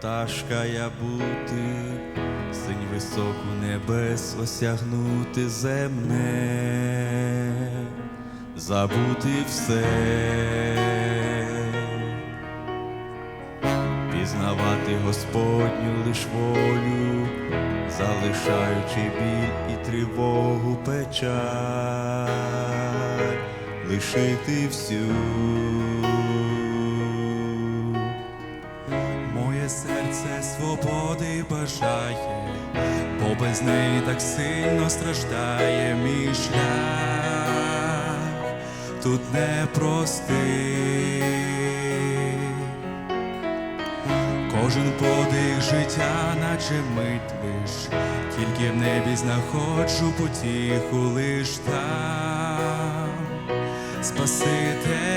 пташка я бути, синь високу небес осягнути земне, забути все, пізнавати Господню лиш волю, залишаючи біль і тривогу печаль, лишити всю. Свободи бажає, бо без неї так сильно страждає мій шлях, тут непростий. Кожен подих життя, наче мить лиш, тільки в небі знаходжу потіху лиш там, Спаситель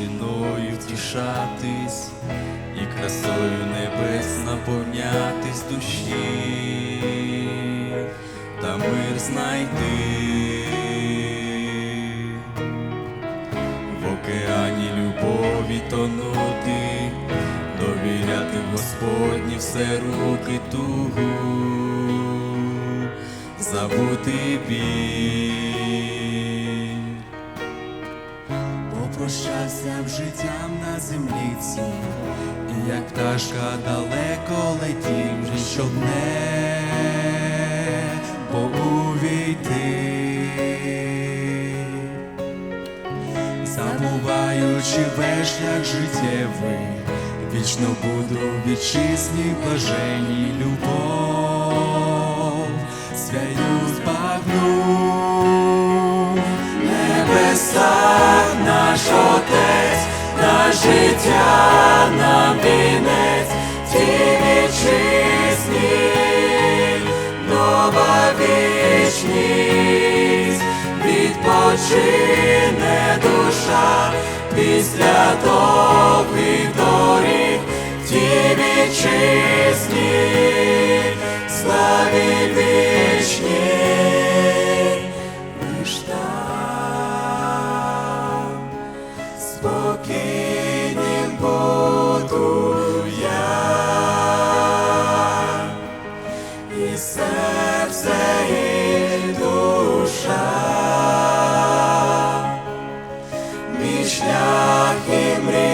тишиною втішатись і красою небес наповнятись душі та мир знайти в океані любові тонути, довіряти Господні все руки тугу, забути біль. Б життям на землі і як пташка далеко летів, щоб небо увійти, забуваючи весь шлях життєвий, вічно буду вітчизні блаженній любов, свою збагну небесах наш Отець, наш життя нам вінець, ті вітчизні, нова вічність, відпочине душа після довгих доріг, ті вітчизні, шляхи мрій.